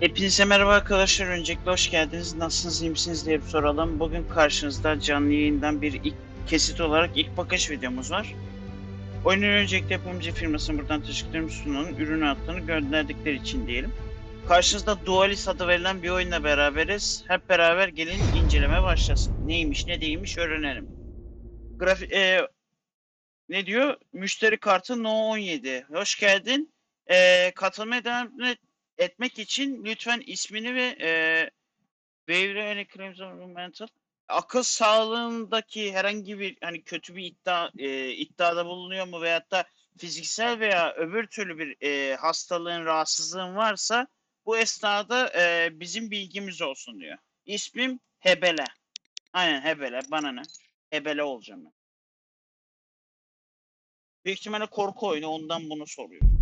Hepinize merhaba arkadaşlar. Öncelikle hoş geldiniz. Nasılsınız, iyi misiniz diye bir soralım. Bugün karşınızda canlı yayından bir ilk kesit olarak ilk bakış videomuz var. Oyunun öncelikle yapımcı firmasının buradan teşekkürlerimi sunanın ürünü attığını gönderdikleri için diyelim. Karşınızda Dualis adı verilen bir oyunla beraberiz. Hep beraber gelin inceleme başlasın. Neymiş ne değilmiş öğrenelim. Grafi e, ne diyor? Müşteri kartı No 17. Hoş geldin. E, katılmaya devam etmek için lütfen ismini ve e, Waiver and Claims of Mental akıl sağlığındaki herhangi bir hani kötü bir iddia e, iddiada bulunuyor mu veyahut da fiziksel veya öbür türlü bir e, hastalığın rahatsızlığın varsa bu esnada e, bizim bilgimiz olsun diyor. İsmim Hebele. Aynen Hebele. Bana ne? Hebele olacağım ben. Büyük ihtimalle korku oyunu ondan bunu soruyor.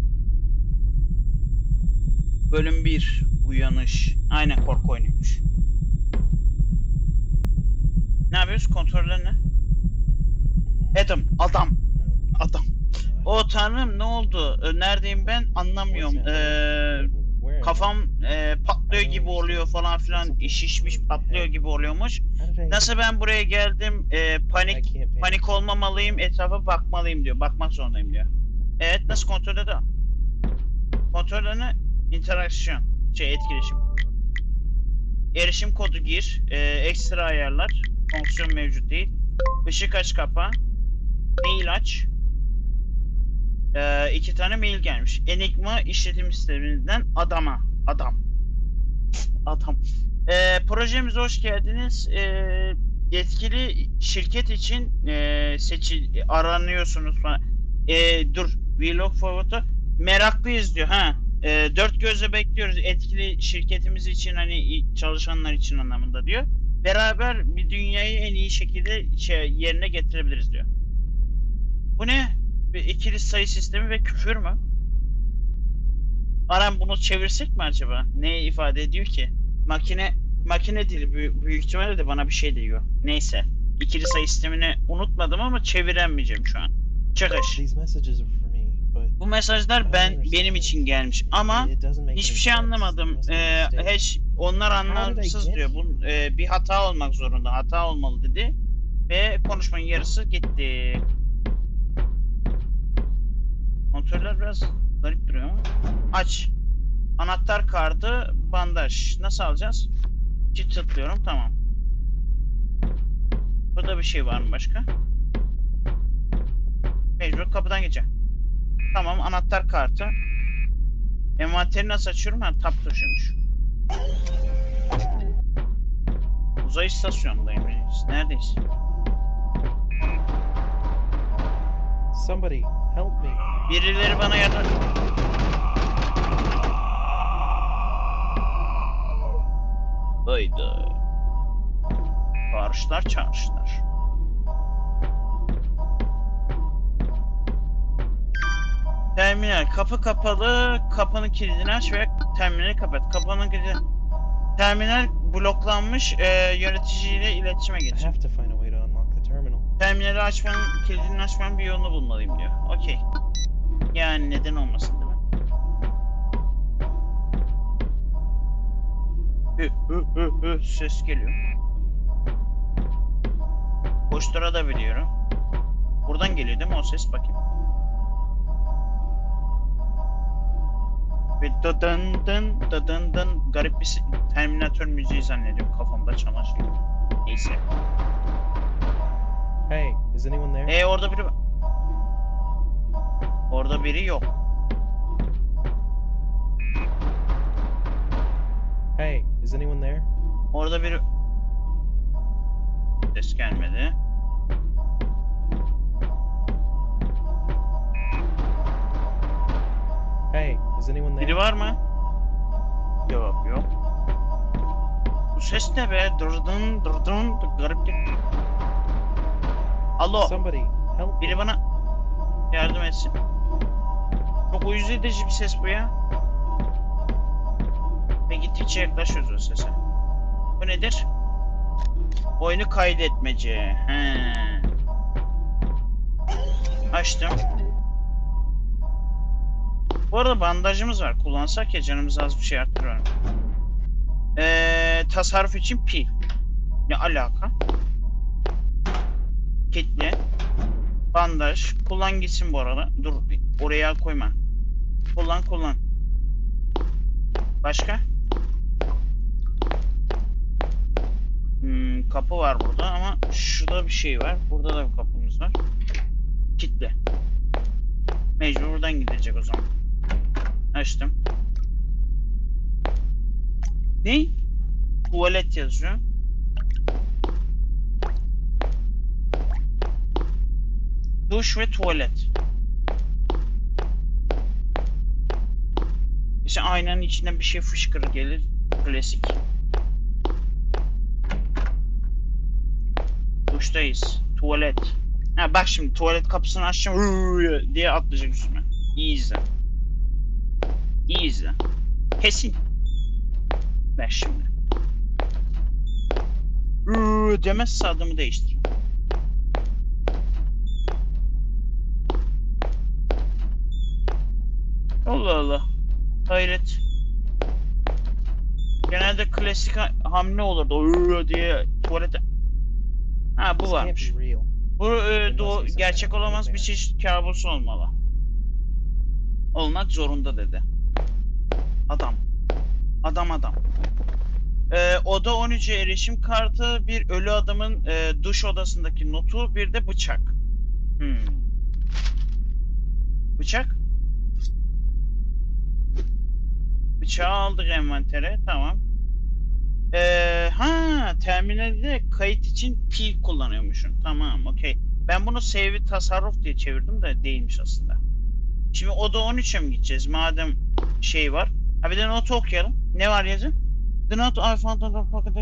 Bölüm 1. Uyanış. Aynen korku oyunuymuş. Ne yapıyoruz? Kontroller ne? Adam. Adam. Adam. O tanrım ne oldu? Ee, Neredeyim ben? Anlamıyorum. Ee, kafam e, patlıyor gibi oluyor falan filan. Şişmiş patlıyor gibi oluyormuş. Nasıl ben buraya geldim? Ee, panik panik olmamalıyım. Etrafa bakmalıyım diyor. Bakmak zorundayım diyor. Evet nasıl kontrol eder? Kontrol ne? İnteraksiyon. Şey etkileşim. Erişim kodu gir. Ee, ekstra ayarlar. Fonksiyon mevcut değil. Işık aç kapa. Mail aç. Ee, iki tane mail gelmiş. Enigma işletim sisteminden adama. Adam. Adam. Ee, projemize hoş geldiniz. Ee, yetkili şirket için ee, seçil aranıyorsunuz falan. Ee, dur. Vlog forward'u meraklıyız diyor. Ha. Ee, dört gözle bekliyoruz etkili şirketimiz için hani çalışanlar için anlamında diyor. Beraber bir dünyayı en iyi şekilde şey, yerine getirebiliriz diyor. Bu ne? Bir ikili sayı sistemi ve küfür mü? Aram bunu çevirsek mi acaba? Ne ifade ediyor ki? Makine makine dili büyük, büyük ihtimalle de bana bir şey diyor. Neyse. İkili sayı sistemini unutmadım ama çeviremeyeceğim şu an. Çıkış. Bu mesajlar ben benim için gelmiş ama hiçbir şey anlamadım. Ee, hiç onlar anlamsız diyor. Bu e, bir hata olmak zorunda. Hata olmalı dedi ve konuşmanın yarısı gitti. Kontroller biraz garip duruyor ama. Aç. Anahtar kartı, bandaj. Nasıl alacağız? Çift tıklıyorum. Tamam. Burada bir şey var mı başka? Mecbur kapıdan geçeceğim. Tamam anahtar kartı. Envanteri nasıl açıyorum? Ha tap tuşuymuş. Uzay istasyonundayım. Neredeyiz? Somebody help me. Birileri bana yardım... Haydi. Bağırışlar çağrışlar. Terminal. Kapı kapalı. Kapının kilidini aç ve terminali kapat. Kapının kilidi... Terminal bloklanmış. E, yöneticiyle iletişime I geç. have to find a way to unlock the terminal. Terminali açmanın, kilidini açmanın bir yolunu bulmalıyım diyor. Okey. Yani neden olmasın değil mi? Hı hı hı hı ses geliyor. Boşlara da biliyorum. Buradan geliyor değil mi o ses bakayım. Ve dıdın dın dıdın dın garip bir Terminator müziği zannediyorum kafamda çalan şey. Neyse. Hey, is anyone there? E orada biri var. Orada biri yok. Hey, is anyone there? Orada biri... Ses gelmedi. Hey, is anyone there? Biri var mı? Cevap yok. Bu ses ne be? Dırdın dırdın garip. Alo. Somebody help. Biri bana yardım etsin. Çok uyuz edici bir ses bu ya. Ve gittikçe yaklaşıyoruz o sese. Bu nedir? Oyunu kaydetmece. He. Açtım. Bu arada bandajımız var. Kullansak ya canımız az bir şey arttırır. tasarruf için pil. Ne alaka? Kitle. Bandaj. Kullan gitsin bu arada. Dur oraya koyma. Kullan kullan. Başka? Hmm, kapı var burada ama şurada bir şey var. Burada da bir kapımız var. Kitle. Mecbur buradan gidecek o zaman. Açtım. Ne? Tuvalet yazıyor. Duş ve tuvalet. İşte aynanın içinden bir şey fışkırır gelir. Klasik. Duştayız. Tuvalet. Ha bak şimdi tuvalet kapısını açacağım diye atlayacak üstüme. İyi izle. İzle. Kesin. Ver şimdi. Hıı demezse adımı değiştir. Allah Allah. Hayret. Genelde klasik ha- hamle olurdu. "Hıı" diye tuvalete. Ha bu varmış. Bu e, It do- must be some gerçek olamaz bir çeşit kabus olmalı. Olmak zorunda dedi. Adam. Adam adam. Ee, oda 13'e erişim kartı, bir ölü adamın e, duş odasındaki notu, bir de bıçak. Hmm. Bıçak? Bıçağı aldık envantere, tamam. Ee, ha, terminalde kayıt için pil kullanıyormuşum. Tamam, okey. Ben bunu save'i tasarruf diye çevirdim de değilmiş aslında. Şimdi oda 13'e mi gideceğiz madem şey var? Ha bir de notu okuyalım. Ne var yazı? The note I found on the pocket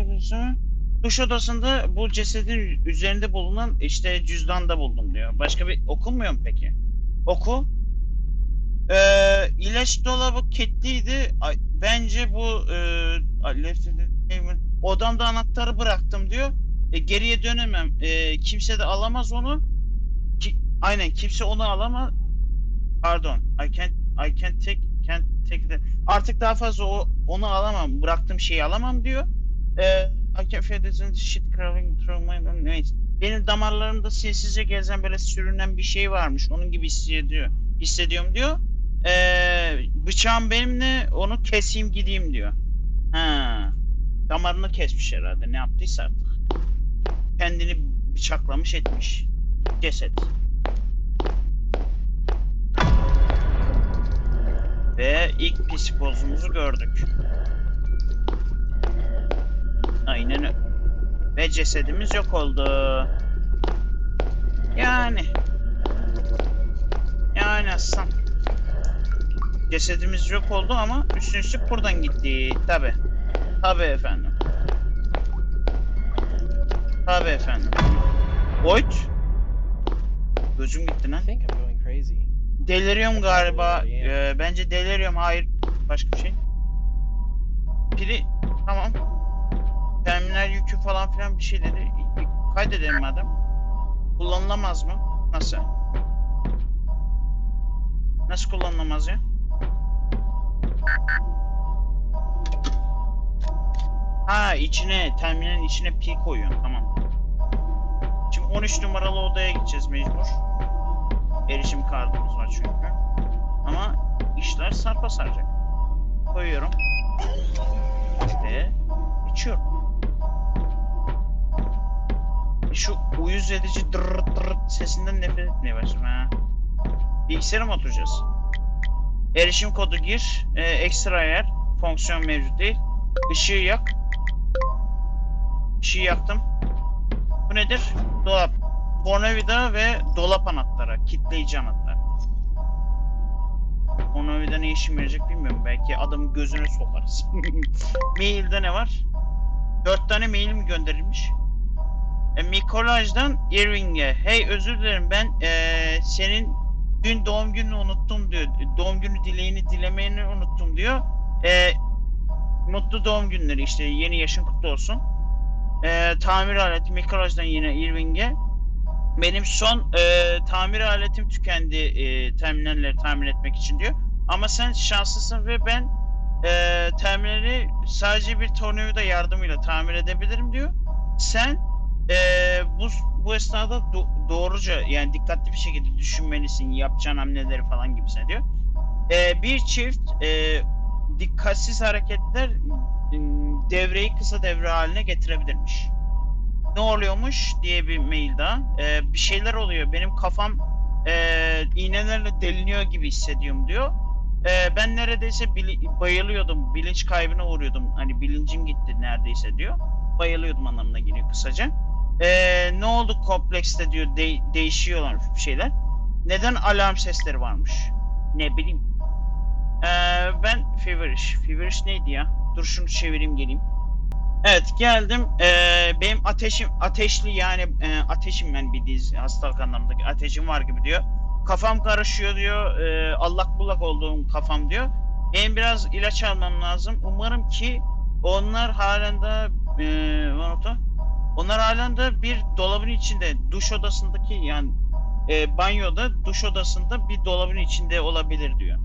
Duş odasında bu cesedin üzerinde bulunan işte cüzdanda buldum diyor. Başka bir okunmuyor mu peki? Oku. Ee, ilaç dolabı kilitliydi. Bence bu e, odamda anahtarı bıraktım diyor. E, geriye dönemem. E, kimse de alamaz onu. Ki, aynen kimse onu alamaz. Pardon. I can't I can't take the artık daha fazla o, onu alamam. Bıraktığım şeyi alamam diyor. E, feel this shit crawling my neyse. Benim damarlarımda sessizce gezen böyle sürünen bir şey varmış. Onun gibi hissediyor. Hissediyorum diyor. Ee, bıçağım benimle onu keseyim gideyim diyor. Ha. Damarını kesmiş herhalde. Ne yaptıysa artık. Kendini bıçaklamış etmiş. Ceset. Ve ilk psikozumuzu gördük. Aynen. Ve cesedimiz yok oldu. Yani. Yani aslan. Cesedimiz yok oldu ama üstün üstlük buradan gitti. Tabi. Tabi efendim. Tabi efendim. Void. Gözüm gitti lan. Deliriyorum galiba. Ee, bence deliriyorum. Hayır. Başka bir şey. Pili tamam. Terminal yükü falan filan bir şey dedi. Kaydedelim madem. Kullanılamaz mı? Nasıl? Nasıl kullanılamaz ya? Ha içine, terminalin içine pil koyuyorsun. Tamam. Şimdi 13 numaralı odaya gideceğiz mecbur. Erişim kartımız var çünkü. Ama işler sarpa saracak. Koyuyorum. Ve içiyorum. E Şu uyuz edici dırırt dırırt sesinden nefret etmeye başladım ha. Bilgisayara mı oturacağız? Erişim kodu gir. E, ekstra ayar. Fonksiyon mevcut değil. Işığı yak. Işığı yaktım. Bu nedir? Dolap. Tornavida ve dolap anahtarı. Kitleyici anahtar. Tornavida ne işime yarayacak bilmiyorum. Belki adamın gözüne sokarız. Mailde ne var? Dört tane mail mi gönderilmiş? E, Mikolaj'dan Irving'e. Hey özür dilerim ben eee, senin dün doğum gününü unuttum diyor. Doğum günü dileğini dilemeni unuttum diyor. E, mutlu doğum günleri işte yeni yaşın kutlu olsun. E, tamir aleti Mikolaj'dan yine Irving'e. Benim son e, tamir aletim tükendi e, terminalleri tamir etmek için diyor. Ama sen şanslısın ve ben e, terminali sadece bir tornavida yardımıyla tamir edebilirim diyor. Sen e, bu bu esnada do- doğruca yani dikkatli bir şekilde düşünmelisin yapacağın hamleleri falan gibisine diyor. E, bir çift e, dikkatsiz hareketler m, devreyi kısa devre haline getirebilirmiş. Ne oluyormuş diye bir mail daha. E, bir şeyler oluyor. Benim kafam e, iğnelerle deliniyor gibi hissediyorum diyor. E, ben neredeyse bili- bayılıyordum. Bilinç kaybına uğruyordum. Hani bilincim gitti neredeyse diyor. Bayılıyordum anlamına geliyor kısaca. E, ne oldu komplekste diyor. de- değişiyorlar bir şeyler. Neden alarm sesleri varmış? Ne bileyim. E, ben Feverish. Feverish neydi ya? Dur şunu çevireyim geleyim. Evet geldim. Ee, benim ateşim ateşli yani e, ateşim yani bir diz hastalık anlamındaki ateşim var gibi diyor. Kafam karışıyor diyor. E, allak bullak olduğum kafam diyor. Benim biraz ilaç almam lazım. Umarım ki onlar halen de e, Vanutu, onlar halen de bir dolabın içinde duş odasındaki yani e, banyoda duş odasında bir dolabın içinde olabilir diyor.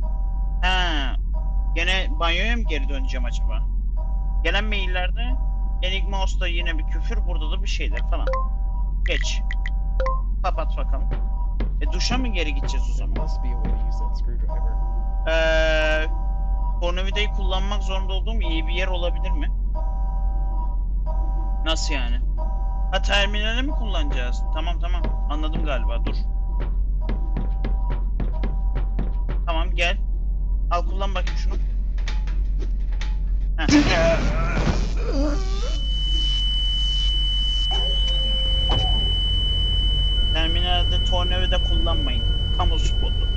Ha, gene banyoya mı geri döneceğim acaba? Gelen maillerde Enigma Host'ta yine bir küfür, burada da bir şeyler falan. Geç. Kapat bakalım. E duşa mı geri gideceğiz o zaman? Eee... Tornavidayı kullanmak zorunda olduğum iyi bir yer olabilir mi? Nasıl yani? Ha terminali mi kullanacağız? Tamam tamam. Anladım galiba. Dur. Tamam gel. Al kullan bakayım şunu. Heh. Terminalde tornavida kullanmayın. Kamu spotu.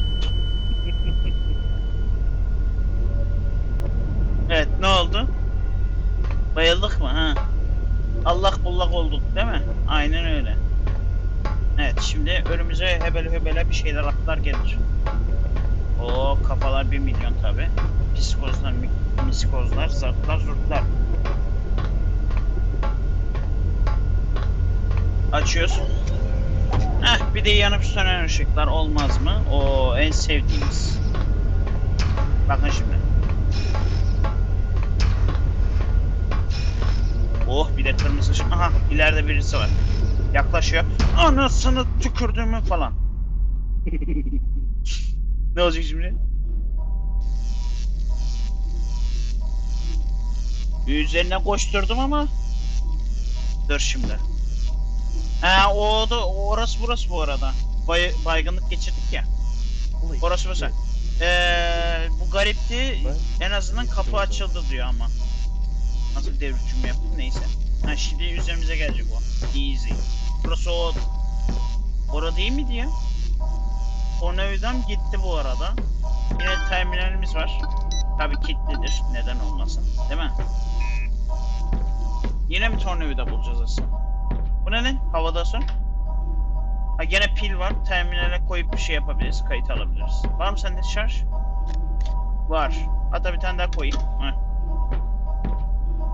evet ne oldu? Bayıldık mı ha? Allah bullak olduk değil mi? Aynen öyle. Evet şimdi önümüze hebele hebele bir şeyler atlar gelir. O kafalar bir milyon tabi. Psikozlar, mi- miskozlar, zartlar, zurtlar. Açıyoruz. Heh bir de yanıp sönen ışıklar olmaz mı? O en sevdiğimiz. Bakın şimdi. Oh bir de kırmızı ışık. Aha ileride birisi var. Yaklaşıyor. Anasını tükürdüğümü falan. ne olacak şimdi? Üzerine koşturdum ama. Dur şimdi. Ha o da orası burası bu arada. Bay, baygınlık geçirdik ya. Orası burası. Ee, bu garipti. En azından kapı açıldı diyor ama. Nasıl bir yaptım neyse. Ha şimdi üzerimize gelecek o. Easy. Burası o. Orada değil miydi ya? Tornavidan gitti bu arada. Yine terminalimiz var. Tabi kilitlidir. Neden olmasın. Değil mi? Yine mi tornavida bulacağız aslında? Bu ne. Ha gene pil var. Terminale koyup bir şey yapabiliriz. Kayıt alabiliriz. Var mı sende şarj? Var. Hatta bir tane daha koyayım. Heh.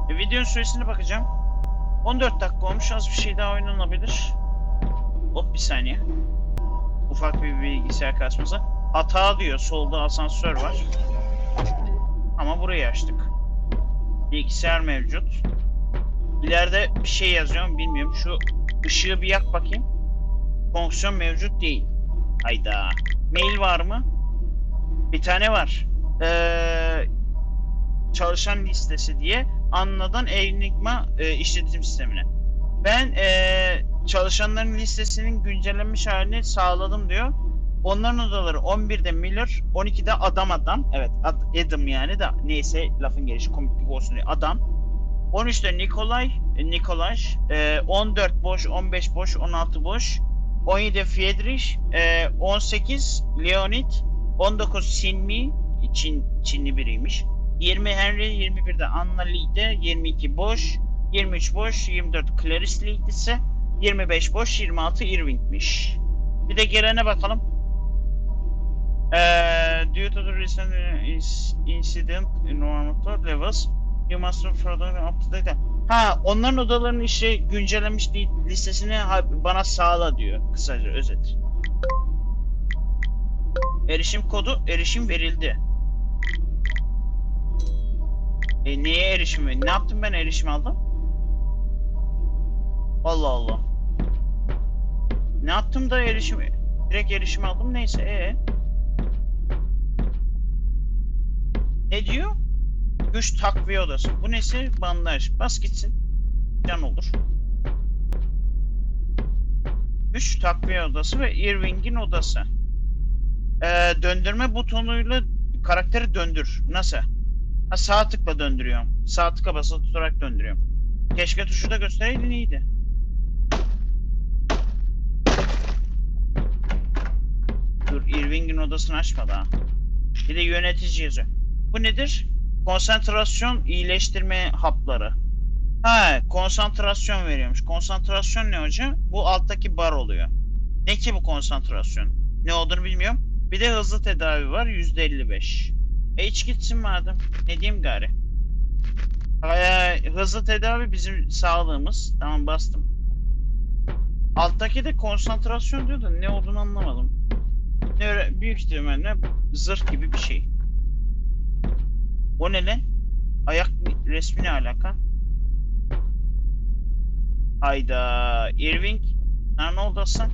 E, videonun süresine bakacağım. 14 dakika olmuş. Az bir şey daha oynanabilir. Hop bir saniye. Ufak bir bilgisayar kasması. Hata diyor. Solda asansör var. Ama burayı açtık. Bilgisayar mevcut. İleride bir şey yazıyor mu bilmiyorum. Şu ışığı bir yak bakayım. Fonksiyon mevcut değil. Hayda. Mail var mı? Bir tane var. Ee, çalışan listesi diye Anna'dan Enigma e, işletim sistemine. Ben e, çalışanların listesinin güncellenmiş halini sağladım diyor. Onların odaları 11'de Miller, 12'de Adam Adam. Evet Ad- Adam yani da neyse lafın gelişi komiklik olsun diye Adam. 13'te Nikolay, e, Nikolaj, e, 14 boş, 15 boş, 16 boş. 17 Friedrich, e, 18 Leonid, 19 Sinmi, Çin, Çinli biriymiş. 20 Henry, 21'de Anna Lee'de, 22 boş, 23 boş, 24 Clarice Lee'disi, 25 boş, 26 Irving'miş. Bir de gelene bakalım. Eee due to the recent incident in normal levels, you must further up to date. Ha, onların odalarının işte güncellenmiş değil, listesini bana sağla diyor kısaca özet. Erişim kodu erişim verildi. E, neye erişim? Ne yaptım ben erişim aldım? Allah Allah. Ne yaptım da erişim direkt erişim aldım neyse e Ne diyor? Güç takviye odası. Bu nesi? Bandaj. Bas gitsin. Can olur. Güç takviye odası ve Irving'in odası. Ee, döndürme butonuyla karakteri döndür. Nasıl? Ha, sağ tıkla döndürüyorum. Sağ tıka basılı tutarak döndürüyorum. Keşke tuşu da göstereydin iyiydi. Dur Irving'in odasını açma daha. Bir de yönetici yazıyor. Bu nedir? Konsantrasyon iyileştirme hapları. Ha, konsantrasyon veriyormuş. Konsantrasyon ne hocam? Bu alttaki bar oluyor. Ne ki bu konsantrasyon? Ne olduğunu bilmiyorum. Bir de hızlı tedavi var %55. E iç gitsin madem. Ne diyeyim gari? Ee, hızlı tedavi bizim sağlığımız. Tamam bastım. Alttaki de konsantrasyon diyor da ne olduğunu anlamadım. Ne büyük ihtimalle zırh gibi bir şey. O ne lan? Ayak resmi ne alaka? Hayda. Irving. Sana ne?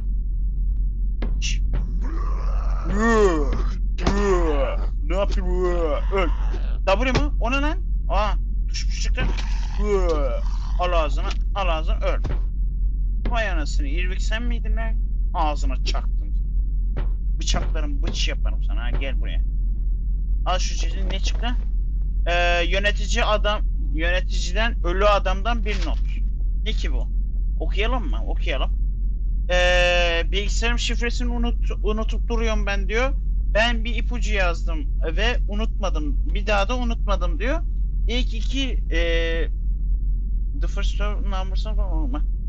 Şş. ne yapayım? Öl. W mu? O ne lan? Aa. Tuş çıktı. Al ağzına. Al ağzına. Öl. Vay anasını. Irving sen miydin lan? Ağzına çaktım. Bıçaklarım bıç yaparım sana. Gel buraya. Al şu çizgi ne çıktı? Ee, yönetici adam yöneticiden ölü adamdan bir not. Ne ki bu? Okuyalım mı? Okuyalım. Ee, bilgisayarım şifresini unut, unutup duruyorum ben diyor. Ben bir ipucu yazdım ve unutmadım. Bir daha da unutmadım diyor. İlk iki ee, the first numbers of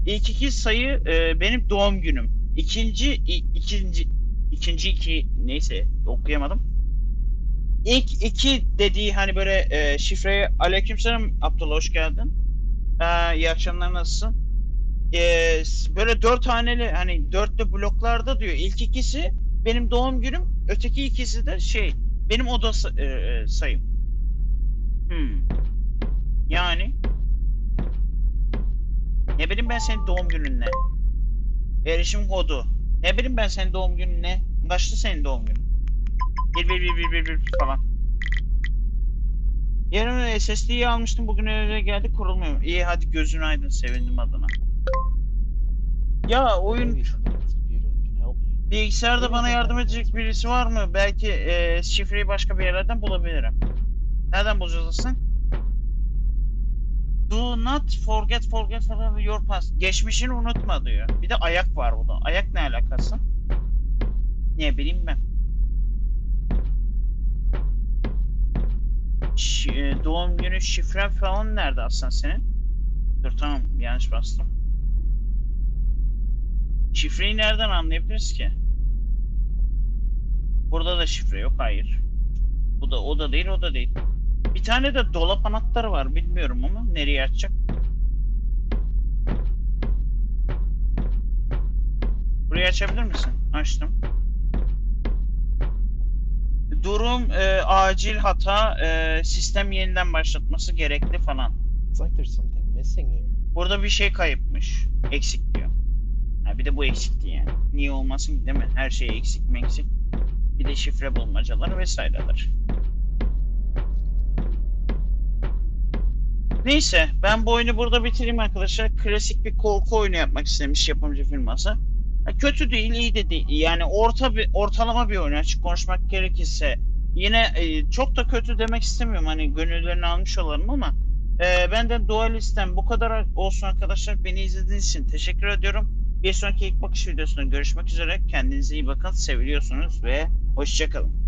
İlk iki sayı ee, benim doğum günüm. İkinci i- ikinci ikinci iki neyse okuyamadım. İlk iki dediği hani böyle e, şifreyi aleykümselam Abdullah hoş geldin. Ee, iyi akşamlar nasılsın? S- böyle dört haneli hani dörtlü bloklarda diyor. İlk ikisi benim doğum günüm. Öteki ikisi de şey benim oda e, e, sayım. Hmm. Yani ne bileyim ben senin doğum günün ne? Erişim kodu. Ne bileyim ben senin doğum günün ne? Kaçtı senin doğum günün? 1 1 1 1 1 1 falan. Yarın SSD'yi almıştım bugün eve geldi kurulmuyor. İyi hadi gözün aydın sevindim adına. Ya oyun bilgisayarda bana yardım edecek birisi var mı? Belki e, şifreyi başka bir yerlerden bulabilirim. Nereden bulacağız aslında? Do not forget forget forget your past. Geçmişini unutma diyor. Bir de ayak var burada. Ayak ne alakası? Ne bileyim ben. Doğum günü şifren falan nerede aslında senin? Dur tamam yanlış bastım. Şifreyi nereden anlayabiliriz ki? Burada da şifre yok hayır. Bu da o da değil o da değil. Bir tane de dolap anahtarı var bilmiyorum ama nereye açacak? Burayı açabilir misin? Açtım. Durum e, acil hata e, sistem yeniden başlatması gerekli falan. It's like there's something missing here. Burada bir şey kayıpmış. Eksik diyor. Ha, bir de bu eksikti yani. Niye olmasın ki değil mi? Her şey eksik mi eksik. Bir de şifre bulmacaları vesaireler. Neyse ben bu oyunu burada bitireyim arkadaşlar. Klasik bir korku oyunu yapmak istemiş yapımcı firması. Kötü değil, iyi de değil. Yani orta bir ortalama bir oyun açık konuşmak gerekirse. Yine e, çok da kötü demek istemiyorum hani gönüllerini almış olalım ama ee, benden Dualist'ten bu kadar olsun arkadaşlar. Beni izlediğiniz için teşekkür ediyorum. Bir sonraki ilk bakış videosunda görüşmek üzere. Kendinize iyi bakın. Seviliyorsunuz ve hoşçakalın.